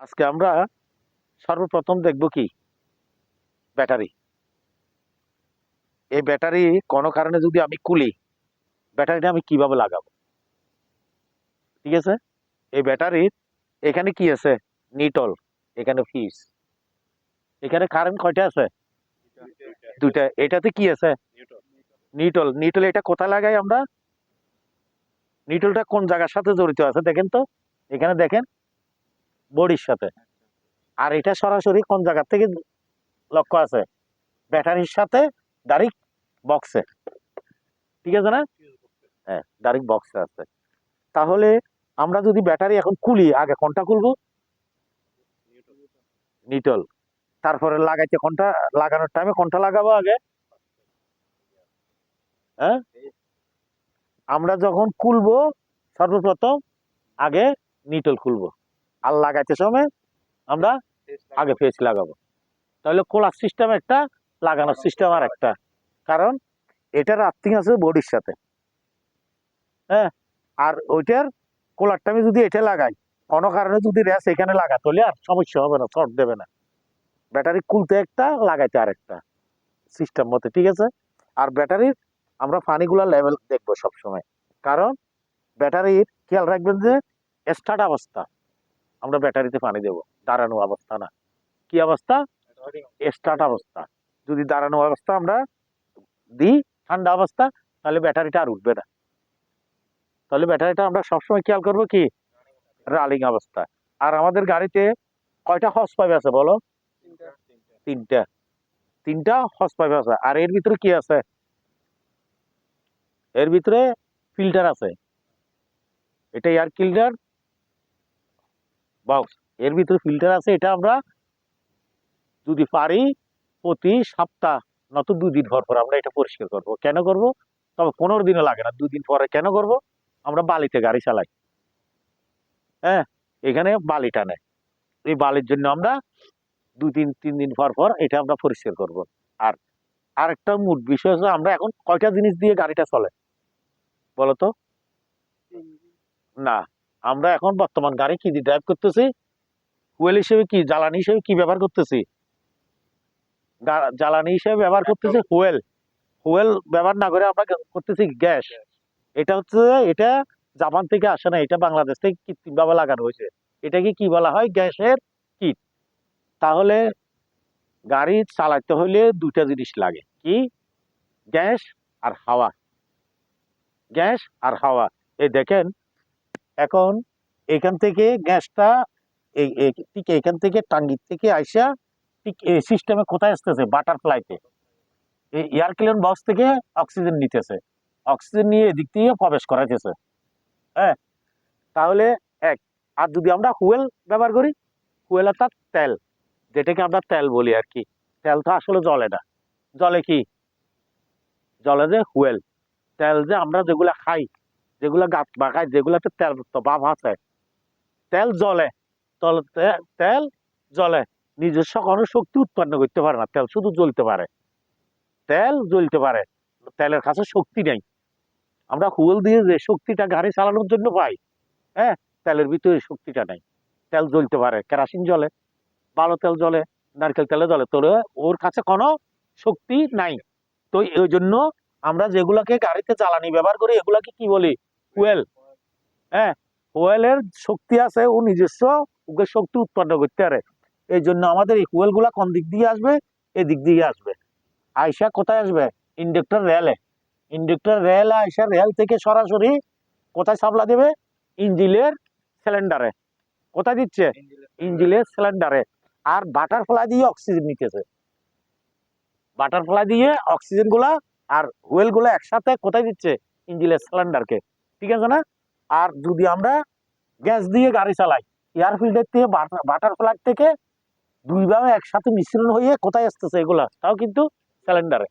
আজকে আমরা সর্বপ্রথম দেখব কি? ব্যাটারি। এই ব্যাটারি কোনো কারণে যদি আমি কুলি, ব্যাটারিটা আমি কীভাবে লাগাবো? ঠিক আছে? এই ব্যাটারির এখানে কি আছে? নিটল, এখানে ফিস। এখানে কারেন্ট কয়টা আছে? দুইটা। এটাতে কি আছে? নিটল। নিটল এটা কোথায় লাগাই আমরা? নিটলটা কোন জায়গার সাথে জড়িত আছে দেখেন তো? এখানে দেখেন বডির সাথে। আর এটা সরাসরি কোন জায়গা থেকে লক্ষ্য আছে? ব্যাটারির সাথে ডাইরেক্ট বক্সে ঠিক আছে না? হ্যাঁ ডাইরেক্ট বক্সে আছে। তাহলে আমরা যদি ব্যাটারি এখন খুলি, আগে কোনটা খুলবো? নিটল। তারপরে লাগাইতে কোনটা, লাগানোর টাইমে কোনটা লাগাবো আগে? হ্যাঁ? আমরা যখন খুলবো, সর্বপ্রথম আগে নিটল খুলবো। আর লাগাইতে সময় আমরা আগে ফেস লাগাবো। তাহলে কোলার সিস্টেম একটা লাগানোর সিস্টেম আর একটা। কারণ এটার আর্থিং আছে বডির সাথে। হ্যাঁ? আর ওইটার কোলারটা আমি যদি এটা লাগাই কোনো কারণে যদি র্যাস এখানে লাগা তাহলে আর সমস্যা হবে না শর্ট দেবে না। ব্যাটারি খুলতে একটা লাগাইতে আর একটা সিস্টেম মতে ঠিক আছে? আর ব্যাটারির আমরা পানিগুলা লেভেল দেখব সবসময়। কারণ ব্যাটারির খেয়াল রাখবেন যে স্টার্ট অবস্থা। আমরা ব্যাটারিতে পানি দেবো। দাঁড়ানো অবস্থা না। কি অবস্থা? স্টার্ট অবস্থা। যদি দাঁড়ানো অবস্থা আমরা দিই, ঠান্ডা অবস্থা, তাহলে ব্যাটারিটা আর উঠবে না। তাহলে ব্যাটারিটা আমরা সবসময় খেয়াল করব কি? রানিং অবস্থা। আর আমাদের গাড়িতে কয়টা হর্স পাইপ আছে বলো? তিনটা। তিনটা হর্স পাইপ আছে। আর এর ভিতরে কি আছে? এর ভিতরে ফিল্টার আছে। এটা এয়ার ফিল্টার বক্স এর ভিতরে ফিল্টার আছে এটা আমরা যদি পারি প্রতি সপ্তাহ নত দুই দিন পর পর আমরা এটা পরিষ্কার করব। কেন করব? তবে পনেরো দিনও লাগে না দুই দিন পরে কেন করব? আমরা বালিতে গাড়ি চালাই। হ্যাঁ এখানে বালি টানে এই বালির জন্য আমরা দুই তিন তিন দিন পর পর এটা আমরা পরিষ্কার করব। আর আরেকটা মূল বিষয় হচ্ছে আমরা এখন কয়টা জিনিস দিয়ে গাড়িটা চলে? বলতো না আমরা এখন বর্তমান গাড়ি কি দিয়ে ড্রাইভ করতেছি? ফুয়েল হিসেবে কি জ্বালানি হিসেবে কি ব্যবহার করতেছি? জ্বালানি হিসেবে ব্যবহার করতেছি ফুয়েল ফুয়েল ব্যবহার না করে আমরা করতেছি গ্যাস এটা হচ্ছে এটা জাপান থেকে আসে না এটা বাংলাদেশ থেকে কৃত্রিম ভাবে লাগানো হয়েছে। এটাকে কি বলা হয়? গ্যাসের কিট। তাহলে গাড়ি চালাতে হলে দুইটা জিনিস লাগে। কি? গ্যাস আর হাওয়া। গ্যাস আর হাওয়া। এই দেখেন এখন এখান থেকে গ্যাসটা ঠিক এখান থেকে টাঙ্গির থেকে আইসা ঠিক এই সিস্টেমে কোথায় আসতেছে? বাটারফ্লাইতে এই এয়ার ক্লিন বক্স থেকে অক্সিজেন নিতেছে। অক্সিজেন নিয়ে এদিক দিয়ে প্রবেশ করাইতেছে। হ্যাঁ? তাহলে এক, আর যদি আমরা হুয়েল ব্যবহার করি হুয়েল অর্থাৎ তেল। যেটাকে আমরা তেল বলি আর কি। তেল তো আসলে জলে না। জলে কি? জলে যে হুয়েল তেল যে আমরা যেগুলো খাই যেগুলা গাছ বাগাই যেগুলাতে তেল ভাব আছে। তেল জলে তল জলে নিজস্ব কোনো শক্তি উৎপন্ন করতে পারে না, তেল শুধু জ্বলতে পারে। তেল জ্বলতে পারে, তেলের কাছে শক্তি নেই। আমরা হুয়েল দিয়ে যে শক্তিটা গাড়ি চালানোর জন্য পাই হ্যাঁ তেলের ভিতরে শক্তিটা নেই। তেল জ্বলতে পারে, কেরাসিন জলে ভালো তেল জলে নারকেল তেলে জলে তোর ওর কাছে কোনো শক্তি নাই। তো এই জন্য আমরা যেগুলাকে গাড়িতে জ্বালানি ব্যবহার করি, এগুলাকে কি বলি? ফুয়েল হ্যাঁ ফুয়েলের শক্তি আছে, ও নিজস্ব, ওকে শক্তি উৎপন্ন করতে পারে। এই জন্য আমাদের এই ফুয়েলগুলা কোন দিক দিয়ে আসবে? এই দিক দিয়ে আসবে। আয়সা কোথায় আসবে? ইন্ডাক্টর রেলে। ইন্ডাক্টর রেল আইসা রেল থেকে সরাসরি কোথায় সাপ্লাই দেবে? ইঞ্জিলের সিলিন্ডারে কোথায় দিচ্ছে? ইঞ্জিলের সিলিন্ডারে আর বাটারফ্লাই দিয়ে অক্সিজেন নিতেছে। বাটারফ্লাই দিয়ে অক্সিজেনগুলা আর হুয়েলগুলা একসাথে কোথায় দিচ্ছে? ইঞ্জিলের সিলিন্ডারকে ঠিক আছে না? আর যদি আমরা গ্যাস দিয়ে গাড়ি চালাই এয়ার ফিল্টার থেকে বাটারফ্লাই থেকে দুই দুইভাবে একসাথে মিশ্রণ হয়ে কোথায় আসতেছে এগুলা? তাও কিন্তু সিলিন্ডারে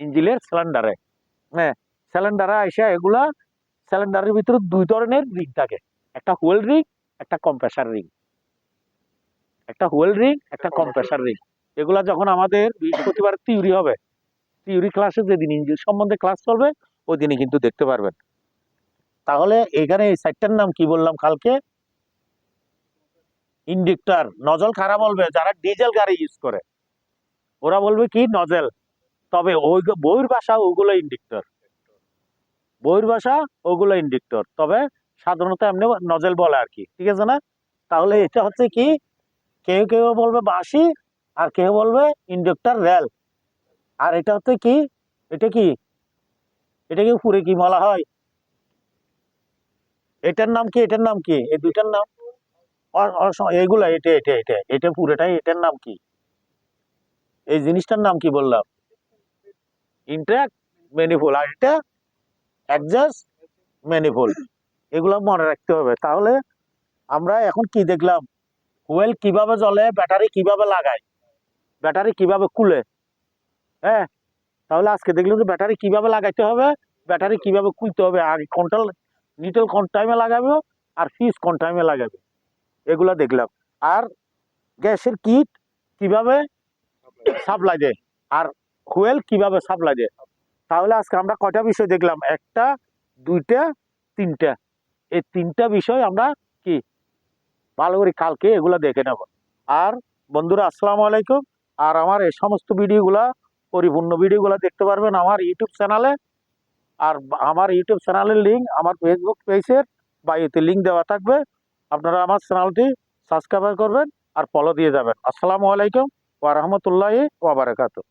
ইঞ্জিনের সিলিন্ডারে হ্যাঁ সিলিন্ডারে আইসা এগুলা সিলিন্ডারের ভিতরে দুই ধরনের রিং থাকে। একটা হুয়েল রিং একটা কম্প্রেসার রিং একটা হুয়েল রিং একটা কম্প্রেসার রিং এগুলা যখন আমাদের বৃহস্পতিবার থিওরি হবে থিওরি ক্লাসে যেদিন ইঞ্জিন সম্বন্ধে ক্লাস চলবে ওই দিনই কিন্তু দেখতে পারবেন। তাহলে এখানে এই সাইটটার নাম কি বললাম কালকে? ইন্ডিক্টর। নজল কারা বলবে? যারা ডিজেল গাড়ি ইউজ করে। ওরা বলবে কি? নজেল। তবে ওই বইয়ের ভাষা ওগুলো ইন্ডিক্টর। বইয়ের ভাষা ওগুলো ইন্ডিক্টর। তবে সাধারণত এমনি নজেল বলে আর কি। ঠিক আছে না? তাহলে এটা হচ্ছে কি? কেউ কেউ বলবে বাঁশি আর কেউ বলবে ইন্ডাক্টর রেল। আর এটা হচ্ছে কি? এটা কি? এটা কি পুরে কি বলা হয়? এটার নাম কি, এটার নাম কি? এই দুইটার নাম? অস- এটা এটা এটা এটা পুরোটাই এটার নাম কি? এই জিনিসটার নাম কি বললাম? ইন্ট্রাক্ট ম্যানিফোল আর এটা অ্যাডজাস্ট ম্যানিফোল এগুলো মনে রাখতে হবে। তাহলে আমরা এখন কি দেখলাম? ফুয়েল কীভাবে জ্বলে, ব্যাটারি কীভাবে লাগায়, ব্যাটারি কীভাবে খুলে হ্যাঁ? তাহলে আজকে দেখলাম যে ব্যাটারি কীভাবে লাগাইতে হবে, ব্যাটারি কীভাবে খুলতে হবে, আর কন্ট্রোল নিটেল কোন টাইমে লাগাবে আর ফিস কোন টাইমে লাগাবে। এগুলো দেখলাম। আর গ্যাসের কিট কীভাবে সাপ্লাই দেয়? আর হুয়েল কীভাবে সাপ্লাই দেয়? তাহলে আজকে আমরা কয়টা বিষয় দেখলাম? একটা, দুইটা, তিনটা। এই তিনটা বিষয় আমরা কি? ভালো করে কালকে এগুলো দেখে নেব। আর বন্ধুরা, আসসালামু আলাইকুম। আর আমার এই সমস্ত ভিডিওগুলা পরিপূর্ণ ভিডিওগুলো দেখতে পারবেন আমার ইউটিউব চ্যানেলে আর আমার ইউটিউব চ্যানেলের লিঙ্ক আমার ফেসবুক পেজের বা এতে লিঙ্ক দেওয়া থাকবে। আপনারা আমার চ্যানেলটি সাবস্ক্রাইব করবেন আর ফলো দিয়ে যাবেন। আসসালামু আলাইকুম ওয়া রাহমাতুল্লাহি ওয়া বারাকাতুহু।